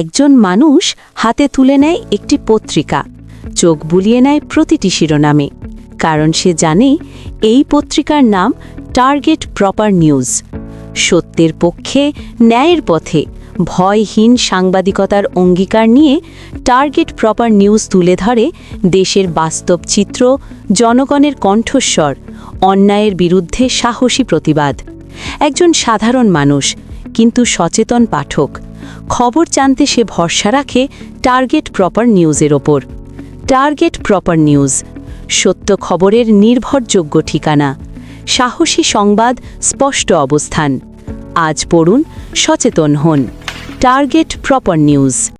একজন মানুষ হাতে তুলে নেয় একটি পত্রিকা, চোখ বুলিয়ে নেয় প্রতিটি শিরোনামে, কারণ সে জানে এই পত্রিকার নাম টার্গেট প্রপার নিউজ সত্যের পক্ষে, ন্যায়ের পথে, ভয়হীন সাংবাদিকতার অঙ্গীকার নিয়ে টার্গেট প্রপার নিউজ তুলে ধরে দেশের বাস্তব চিত্র, জনগণের কণ্ঠস্বর, অন্যায়ের বিরুদ্ধে সাহসী প্রতিবাদ। একজন সাধারণ মানুষ, কিন্তু সচেতন পাঠক খবর জানতে সে ভরসা রাখে টার্গেট প্রপার নিউজের ওপর। টার্গেট প্রপার নিউজ, সত্য খবরের নির্ভরযোগ্য ঠিকানা, সাহসী সংবাদ, স্পষ্ট অবস্থান। আজ পড়ুন সচেতন হন। Target proper news.